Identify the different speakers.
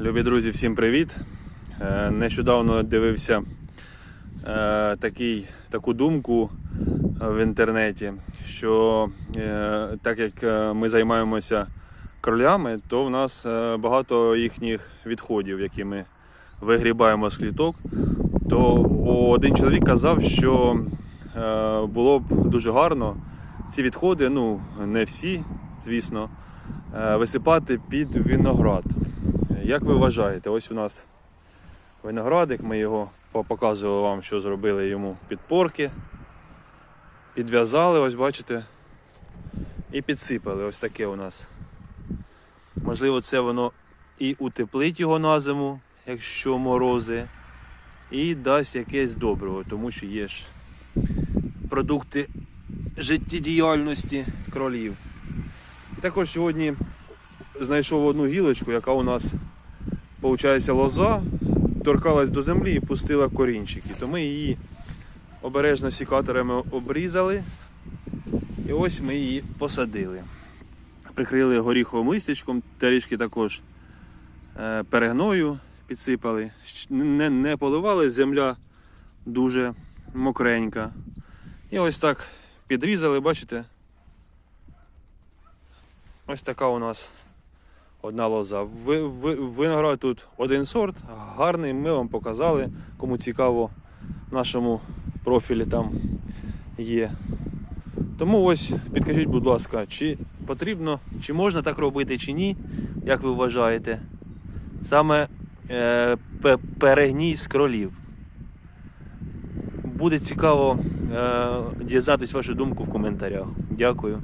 Speaker 1: Любі друзі, всім привіт! Е, Нещодавно дивився е, такий, таку думку в інтернеті, що е, так як ми займаємося кролями, то в нас багато їхніх відходів, які ми вигрібаємо з кліток. То один чоловік казав, що було б дуже гарно ці відходи, ну не всі, звісно, висипати під виноград. Як ви вважаєте, ось у нас виноградик, ми його показували вам, що зробили йому підпорки. Підв'язали, ось бачите, і підсипали. Ось таке у нас. Можливо, це воно і утеплить його на зиму, якщо морози, і дасть якесь добриво, тому що є ж продукти життєдіяльності кролів. І також сьогодні знайшов одну гілочку, яка у нас, виходить, лоза, торкалась до землі і пустила корінчики. То ми її обережно сікаторами обрізали. І ось ми її посадили. Прикрили горіховим листячком, трішки також е, перегною підсипали. Не, не поливали, земля дуже мокренька. І ось так підрізали, бачите? Ось така у нас одна лоза. Ви, ви, виноград тут один сорт, гарний, ми вам показали. Кому цікаво, в нашому профілі там є. Тому ось підкажіть, будь ласка, чи потрібно, чи можна так робити, чи ні, як ви вважаєте? Саме е, перегній з кролів. Буде цікаво е, дізнатись вашу думку в коментарях. Дякую.